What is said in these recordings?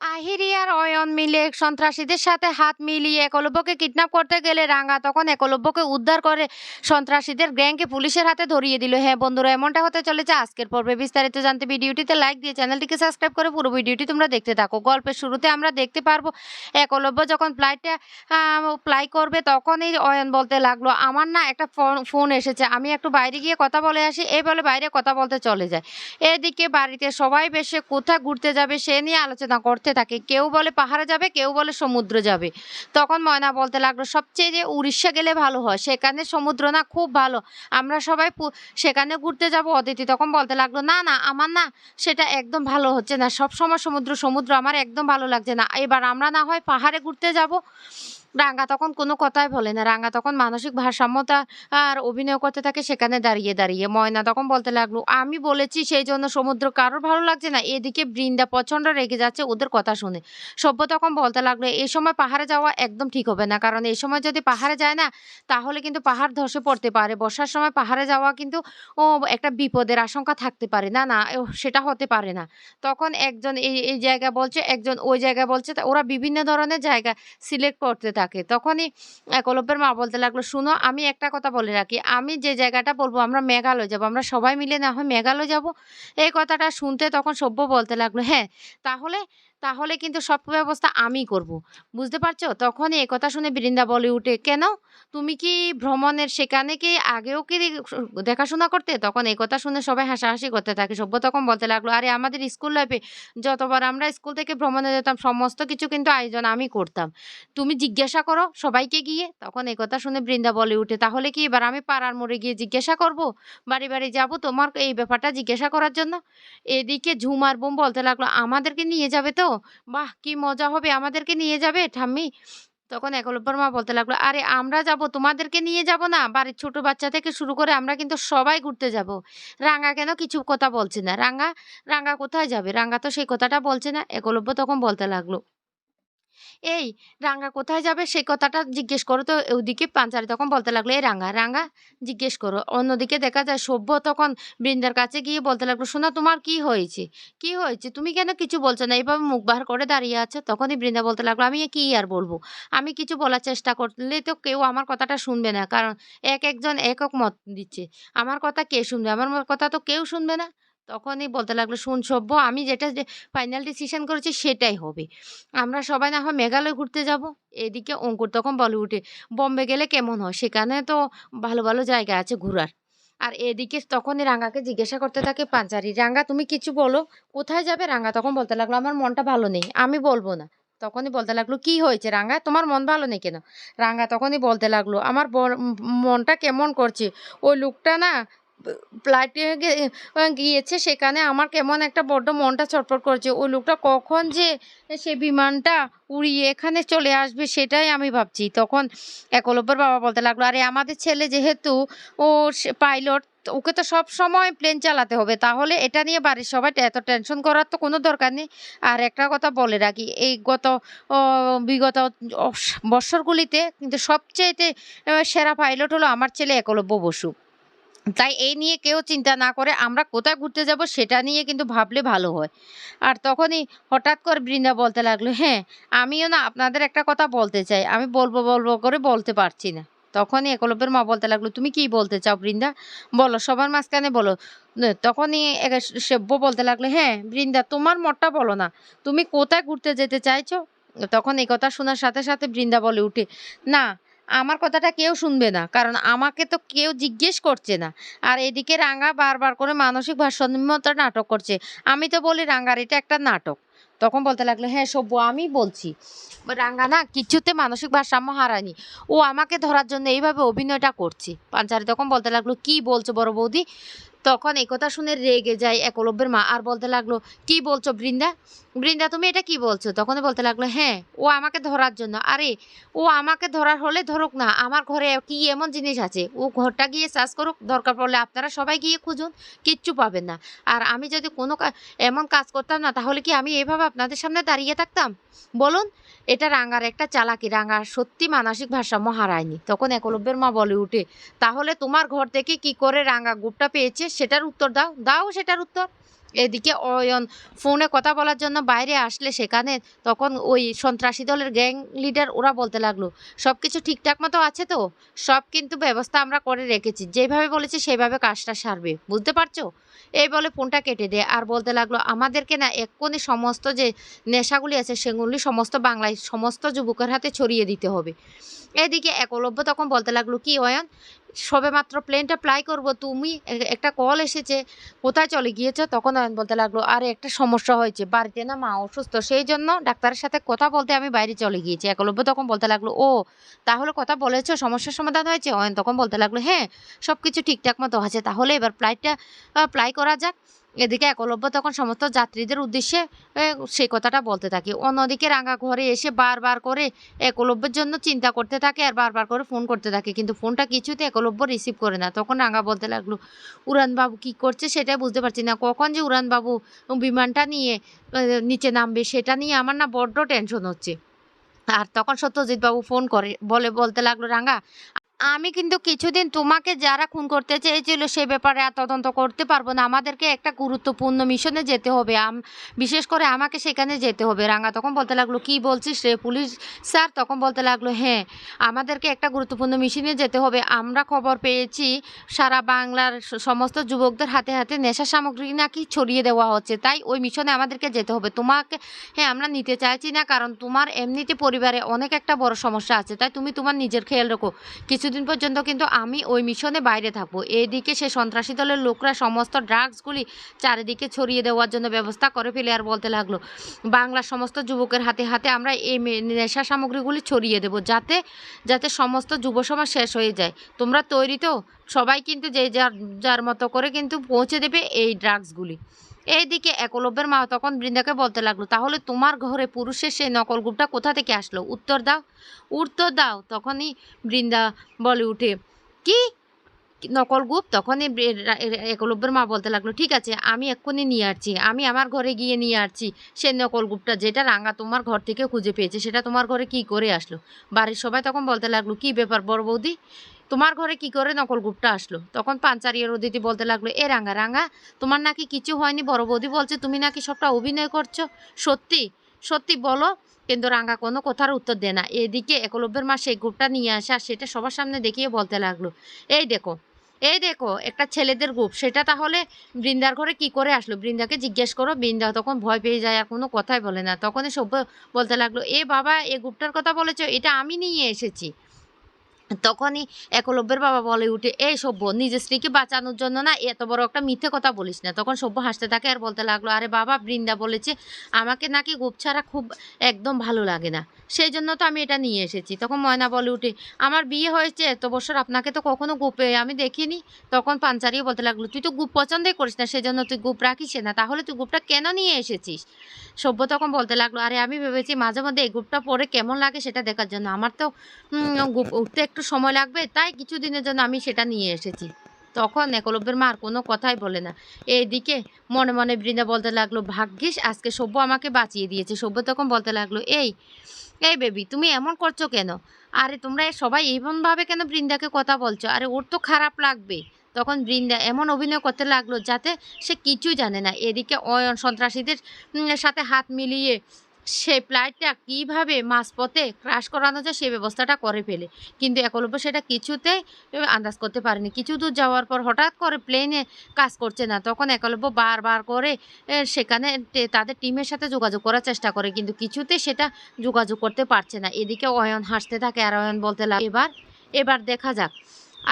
আহিরি আর অয়ন মিলে সন্ত্রাসীদের সাথে হাত মিলিয়ে একলব্যকে কিডন্যাপ করতে গেলে রাঙা তখন একলব্যকে উদ্ধার করে সন্ত্রাসীদের গ্যাংকে পুলিশের হাতে ধরিয়ে দিল। হ্যাঁ বন্ধুরা, এমনটা হতে চলেছে আজকের পর্বে। বিস্তারিত জানতে ভিডিওটিতে লাইক দিয়ে চ্যানেলটিকে সাবস্ক্রাইব করে পুরো ভিডিওটি তোমরা দেখতে থাকো। গল্পের শুরুতে আমরা দেখতে পারব, একলব্য যখন ফ্লাইটটা ফ্লাই করবে তখনই অয়ন বলতে লাগল, আমার না একটা ফোন ফোন এসেছে, আমি একটু বাইরে গিয়ে কথা বলে আসি। এই বলে বাইরে কথা বলতে চলে যায়। এদিকে বাড়িতে সবাই বেশে কোথায় ঘুরতে যাবে সে নিয়ে আলোচনা করতে থাকে। কেউ বলে পাহাড়ে যাবে, কেউ বলে সমুদ্র যাবে। তখন ময়না বলতে লাগল, সবচেয়ে যে উড়িষ্যা গেলে ভালো হয়, সেখানে সমুদ্র না খুব ভালো। আমরা সবাই সেখানে ঘুরতে যাব অদিতি। তখন বলতে লাগল, না না, আমার না সেটা একদম ভালো হচ্ছে না। সব সময় সমুদ্র সমুদ্র আমার একদম ভালো লাগছে না। এবার আমরা না হয় পাহাড়ে ঘুরতে যাব রাঙ্গা তখন কোনো কথাই বলে না। রাঙ্গা তখন মানসিক ভারসাম্যতা আর অভিনয় করতে থাকে সেখানে দাঁড়িয়ে দাঁড়িয়ে। ময়না তখন বলতে লাগল, আমি বলেছি সেই জন্য সমুদ্র কারোর ভালো লাগছে না। এদিকে বৃন্দা প্রচণ্ড রেগে যাচ্ছে ওদের কথা শুনে। সভ্য তখন বলতে লাগল এই সময় পাহাড়ে যাওয়া একদম ঠিক হবে না। কারণ এই সময় যদি পাহাড়ে যায় না, তাহলে কিন্তু পাহাড় ধসে পড়তে পারে। বর্ষার সময় পাহাড়ে যাওয়া কিন্তু, ও, একটা বিপদের আশঙ্কা থাকতে পারে। না না সেটা হতে পারে না। তখন একজন এই এই জায়গা বলছে, একজন ওই জায়গা বলছে ওরা বিভিন্ন ধরনের জায়গা সিলেক্ট করতে থাকে। তখনই একলব্যের মা বলতে লাগল, শুনো, আমি একটা কথা বলে রাখি। আমি যে জায়গাটা বলব, আমরা মেঘালয় যাব। আমরা সবাই মিলে না হয় মেঘালয় যাব? এই কথাটা শুনতে তখন সভ্য বলতে লাগল হ্যাঁ তাহলে তাহলে কিন্তু সব ব্যবস্থা আমি করব। বুঝতে পারছ? তখনই এই কথা শুনে বৃন্দা বলে উঠে, কেন? তুমি কি ভ্রমণের সেখানে কি আগেও কি দেখাশোনা করতে? তখন এই কথা শুনে সবাই হাসাহাসি করতে থাকে। সভ্য তখন বলতে লাগল, আরে, আমাদের স্কুল লাইফে যতবার আমরা স্কুল থেকে ভ্রমণে যেতাম, সমস্ত কিছু কিন্তু আয়োজন আমি করতাম। তুমি জিজ্ঞাসা করো সবাইকে গিয়ে। তখন এই কথা শুনে বৃন্দা বলে উঠে, তাহলে কি এবার আমি পাড়ার মোড়ে গিয়ে জিজ্ঞাসা করব? বাড়ি বাড়ি যাব তোমার এই ব্যাপারটা জিজ্ঞাসা করার জন্য? এদিকে ঝুমার বোম বলতে লাগল, আমাদেরকে নিয়ে যাবে তো? বাহ, কি মজা হবে, আমাদেরকে নিয়ে যাবে, ঠাম্মি? তখন একলব্যর মা বলতে লাগল, আরে, আমরা যাব, তোমাদেরকে নিয়ে যাব না? বাড়ির ছোট বাচ্চা থেকে শুরু করে আমরা কিন্তু সবাই ঘুরতে যাব। রাঙ্গা কেন কিছু কথা বলছে না? রাঙ্গা রাঙ্গা কোথায় যাবে? রাঙ্গা তো সেই কথাটা বলছে না? একলব্য তখন বলতে লাগল এই, রাঙ্গা কোথায় যাবে? সেই কথাটা জিজ্ঞেস করো। তো ওদিকে পাঞ্চারি তখন বলতে লাগল, এই রাঙ্গা রাঙ্গা, জিজ্ঞেস করো। অন্যদিকে দেখা যায় সভ্য তখন বৃন্দার কাছে গিয়ে বলতে লাগল, শোনা, তোমার কি হয়েছে? কি হয়েছে? তুমি কেন কিছু বলছো না? এইভাবে মুখ বাহার করে দাঁড়িয়ে আছো? তখনই বৃন্দা বলতে লাগল, আমি কি আর বলব? আমি কিছু বলার চেষ্টা করলে তো কেউ আমার কথাটা শুনবে না। কারণ এক একজন এক এক মত দিচ্ছে। আমার কথা কে শুনবে? আমার কথা তো কেউ শুনবে না। তখনই বলতে লাগল, শুন সভ্য আমি যেটা ফাইনাল ডিসিশন করেছি সেটাই হবে। আমরা সবাই না হয় মেঘালয় ঘুরতে যাব, এদিকে অঙ্কুর তখন বলে উঠে, বম্বে গেলে কেমন হয়? সেখানে তো ভালো ভালো জায়গা আছে ঘোরার। আর এদিকে তখনই রাঙ্গাকে জিজ্ঞাসা করতে থাকে পাঞ্চারি, রাঙ্গা, তুমি কিছু বলো, কোথায় যাবে রাঙ্গা? তখন বলতে লাগল, আমার মনটা ভালো নেই, আমি বলব না। তখনই বলতে লাগল, কি হয়েছে রাঙ্গা? তোমার মন ভালো নেই কেন? রাঙ্গা তখনই বলতে লাগল, আমার মনটা কেমন করছে? ওই লোকটা না ফ্লাইটে গিয়েছে সেখানে আমার কেমন একটা বড্ড মনটা ছটফট করছে। ওই লোকটা কখন যে সে বিমানটা উড়িয়ে এখানে চলে আসবে সেটাই আমি ভাবছি। তখন একলব্যর বাবা বলতে লাগল, আরে, আমাদের ছেলে যেহেতু ও পাইলট, ওকে তো সব সময় প্লেন চালাতে হবে। তাহলে এটা নিয়ে বাড়ির সবাই এত টেনশন করার তো কোনো দরকার নেই। আর একটা কথা বলে রাখি, এই গত বিগত বৎসরগুলিতে কিন্তু সবচেয়েতে সেরা পাইলট হলো আমার ছেলে একলব্য বসু। তাই এই নিয়ে কেউ চিন্তা না করে আমরা কোথায় ঘুরতে যাব সেটা নিয়ে কিন্তু ভাবলে ভালো হয়। আর তখনই হঠাৎ করে বৃন্দা বলতে লাগল হ্যাঁ আমিও না আপনাদের একটা কথা বলতে চাই। আমি বলব বলব করে বলতে পারছি না। তখনই একলব্যের মা বলতে লাগল, তুমি কি বলতে চাও বৃন্দা? বলো, সবার মাঝখানে বলো। তখনই সেব্য বলতে লাগল হ্যাঁ বৃন্দা, তোমার মতটা বলো না। তুমি কোথায় ঘুরতে যেতে চাইছো? তখন এই কথা শোনার সাথে সাথে বৃন্দা বলে উঠে, না আমার কথাটা কেউ শুনবে না, কারণ আমাকে তো কেউ জিজ্ঞেস করছে না। আর এদিকে রাঙ্গা বারবার করে মানসিক ভারসাম্যতা নাটক করছে। আমি তো বলি রাঙ্গার এটা একটা নাটক। তখন বলতে লাগল হ্যাঁ সব্য, আমি বলছি। রাঙ্গা না কিছুতে মানসিক ভারসাম্য হারানি ও আমাকে ধরার জন্য এইভাবে অভিনয়টা করছে। পাঞ্চারি তখন বলতে লাগল, কি বলছো বড় বৌদি? তখন এই কথা শুনে রেগে যায় একলব্যের মা আর বলতে লাগল, কি বলছো বৃন্দা? বৃন্দা, তুমি এটা কি বলছো? তখন বলতে লাগল হ্যাঁ ও আমাকে ধরার জন্য। আরে, ও আমাকে ধরার হলে ধরুক না, আমার ঘরে কি এমন জিনিস আছে? ও ঘরটা গিয়ে সার্চ করুক, দরকার পড়লে আপনারা সবাই গিয়ে খুঁজুন, কিচ্ছু পাবেন না। আর আমি যদি কোনো এমন কাজ করতাম না, তাহলে কি আমি এভাবে আপনাদের সামনে দাঁড়িয়ে থাকতাম? বলুন, এটা রাঙার একটা চালাকি রাঙার সত্যি মানসিক ভারসাম্য হারায়নি। তখন একলব্যের মা বলে উঠে, তাহলে তোমার ঘর থেকে কি করে রাঙা গুপটা পেয়েছে সেটার উত্তর দাও দাও সেটার উত্তর। এদিকে অয়ন, ফোনে কথা বলার জন্য বাইরে আসলে সেখানে তখন ওই সন্ত্রাসী দলের গ্যাং লিডার ওরা বলতে লাগল সব কিছু ঠিকঠাক মতো আছে তো? সব কিন্তু ব্যবস্থা আমরা করে রেখেছি, যেভাবে বলেছি সেভাবে কাজটা সারবে। বুঝতে পারছ? এই বলে ফোনটা কেটে দেয়। আর বলতে লাগল, আমাদেরকে না এক্ষুনি সমস্ত যে নেশাগুলি আছে, সেগুলি সমস্ত বাংলায়, সমস্ত যুবকের হাতে ছড়িয়ে দিতে হবে। এদিকে একলব্য তখন বলতে লাগল, কি অয়ন সবে মাত্র প্লেনটা ফ্লাই করব, তুমি একটা কল এসেছে, কোথায় চলে গিয়েছো? তখন অয়ন বলতে লাগল, আরে, একটা সমস্যা হয়েছে, বাড়িতে না মা অসুস্থ, সেই জন্য ডাক্তারের সাথে কথা বলতে আমি বাইরে চলে গিয়েছি। একলব্য তখন বলতে লাগল, ও, তাহলে কথা বলেছ, সমস্যার সমাধান হয়েছে? অয়ন তখন বলতে লাগল হ্যাঁ সব কিছু ঠিকঠাক মতো আছে, তাহলে এবার ফ্লাইটটা ফ্লাই করা যাক। এদিকে একলব্য তখন সমস্ত যাত্রীদের উদ্দেশ্যে সেই কথাটা বলতে থাকে। অন্যদিকে রাঙা ঘরে এসে বারবার করে একলব্যের জন্য চিন্তা করতে থাকে আর বারবার করে ফোন করতে থাকে। কিন্তু ফোনটা কিছুতে একলব্য রিসিভ করে না। তখন রাঙা বলতে লাগল, উড়ানবাবু কী করছে সেটাই বুঝতে পারছি না। কখন যে উড়ানবাবু বিমানটা নিয়ে নিচে নামবে সেটা নিয়ে আমার না বড্ড টেনশন হচ্ছে। আর তখন সত্যজিৎ বাবু ফোন করে, বলে, বলতে লাগল, রাঙা আমি কিন্তু কিছুদিন তোমাকে যারা খুন করতে চেয়েছিল সে ব্যাপারে আর তদন্ত করতে পারব না। আমাদেরকে একটা গুরুত্বপূর্ণ মিশনে যেতে হবে। বিশেষ করে আমাকে সেখানে যেতে হবে। রাঙা তখন বলতে লাগল, কি বলছিস রে পুলিশ? স্যার, তখন বলতে লাগল হ্যাঁ আমাদেরকে একটা গুরুত্বপূর্ণ মিশনে যেতে হবে। আমরা খবর পেয়েছি, সারা বাংলার সমস্ত যুবকদের হাতে হাতে নেশা সামগ্রী নাকি ছড়িয়ে দেওয়া হচ্ছে। তাই ওই মিশনে আমাদেরকে যেতে হবে। তোমাকে হ্যাঁ আমরা নিতে চাইছি না, কারণ তোমার এমনিতে পরিবারে অনেক একটা বড় সমস্যা আছে। তাই তুমি তোমার নিজের খেয়াল রাখো। কিছুদিন পর্যন্ত কিন্তু আমি ওই মিশনে বাইরে থাকব। এদিকে সে সন্ত্রাসী দলের লোকরা সমস্ত ড্রাগসগুলি চারিদিকে ছড়িয়ে দেওয়ার জন্য ব্যবস্থা করে ফেলে আর বলতে লাগল, বাংলার সমস্ত যুবকের হাতে হাতে আমরা এই নেশা সামগ্রীগুলি ছড়িয়ে দেবো যাতে যাতে সমস্ত যুব সমাজ শেষ হয়ে যায়। তোমরা তৈরি তো, সবাই কিন্তু যে যার যার মতো করে কিন্তু পৌঁছে দেবে এই ড্রাগসগুলি। এইদিকে একলব্যের মা তখন বৃন্দাকে বলতে লাগল, তাহলে তোমার ঘরে পুরুষের সেই নকল গ্রুপটা কোথা থেকে আসলো? উত্তর দাও। উত্তর দাও? তখনই বৃন্দা বলে উঠে, কি? নকল গ্রুপ তখনই একলব্যের মা বলতে লাগল, ঠিক আছে, আমি এক্ষুনি নিয়ে আসছি, আমি আমার ঘরে গিয়ে নিয়ে আসছি, সে নকল গ্রুপটা যেটা রাঙা তোমার ঘর থেকে খুঁজে পেয়েছে, সেটা তোমার ঘরে কি করে আসলো? বাড়ির সবাই তখন বলতে লাগল, কি ব্যাপার বড় বৌদি? তোমার ঘরে কি করে নকল গ্রুপটা আসলো? তখন পাঞ্চারিয়ার অদিতি বলতে লাগল, এ রাঙা রাঙা, তোমার নাকি কিছু হয়নি। বড় বৌদি বলছে, তুমি নাকি সবটা অভিনয় করছ? সত্যি সত্যি বলো। কিন্তু রাঙা কোনো কথার উত্তর দেয় না। এদিকে একলব্যের মা সেই গ্রুপটা নিয়ে আসে আর সেটা সবার সামনে দেখিয়ে বলতে লাগল, এই দেখো এই দেখো, একটা ছেলেদের গ্রুপ সেটা তাহলে বৃন্দার ঘরে কি করে আসলো? বৃন্দাকে জিজ্ঞেস করো, বৃন্দা তখন ভয় পেয়ে যায় আর কোনো কথাই বলে না। তখনই সভ্য বলতে লাগল, এ বাবা, এ গ্রুপটার কথা বলেছ, এটা আমি নিয়ে এসেছি। তখনই একলব্যের বাবা বলে উঠে, এই সভ্য, নিজের স্ত্রীকে বাঁচানোর জন্য না এত বড় একটা মিথ্যে কথা বলিস না। তখন সভ্য হাসতে থাকে আর বলতে লাগল, আরে বাবা, বৃন্দা বলেছে আমাকে নাকি গোপ ছাড়া খুব একদম ভালো লাগে না। সেই জন্য তো আমি এটা নিয়ে এসেছি। তখন ময়না বলে উঠে, আমার বিয়ে হয়েছে, এত বছর আপনাকে তো কখনো গোপে আমি দেখিনি। তখন পাঞ্চারিও বলতে লাগল, তুই তো গুপ পছন্দই করিস না সেজন্য তুই গুপ রাখিস না, তাহলে তুই গুপটা কেন নিয়ে এসেছিস? সভ্য তখন বলতে লাগল, আরে আমি ভেবেছি মাঝে মধ্যে এই গুপটা পরে কেমন লাগে সেটা দেখার জন্য। আমার তো গুপ- উঠতে একটু সময় লাগবে, তাই কিছুদিনের জন্য আমি সেটা নিয়ে এসেছি। তখন একলব্যের মা আর কোনো কথাই বলে না। এইদিকে মনে মনে বৃন্দা বলতে লাগল, ভাগ্যিস, আজকে সভ্য আমাকে বাঁচিয়ে দিয়েছে। সভ্য তখন বলতে লাগল, এই এই বেবি, তুমি এমন করছ কেন? আরে, তোমরা সবাই এমনভাবে কেন বৃন্দাকে কথা বলছো? আরে, ওর তো খারাপ লাগবে। তখন বৃন্দা এমন অভিনয় করতে লাগল যাতে সে কিছুই জানে না। এদিকে অয়ন সন্ত্রাসীদের সাথে হাত মিলিয়ে সে ফ্লাইটটা কীভাবে মাঝপথে ক্রাশ করানো যায় সেই ব্যবস্থাটা করে ফেলে। কিন্তু একলব্য সেটা কিছুতেই আন্দাজ করতে পারেনি। কিছু দূর যাওয়ার পর হঠাৎ করে প্লেনে কাজ করছে না। তখন একলব্য বারবার করে সেখানে তাদের টিমের সাথে যোগাযোগ করার চেষ্টা করে, কিন্তু কিছুতে সেটা যোগাযোগ করতে পারছে না। এদিকে অয়ন হাসতে থাকে, আর অয়ন বলতে লাগে এবার এবার দেখা যাক।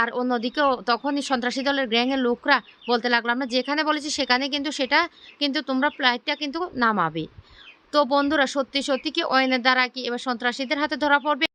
আর অন্যদিকেও তখনই সন্ত্রাসী দলের গ্যাংয়ের লোকরা বলতে লাগল, আমরা যেখানে বলেছি সেখানে কিন্তু সেটা, কিন্তু তোমরা ফ্লাইটটা কিন্তু নামাবে। তো বন্ধুরা সত্যি সত্যি কি ওয়েনের দ্বারা কি এবার সন্ত্রাসীদের হাতে ধরা পড়বে?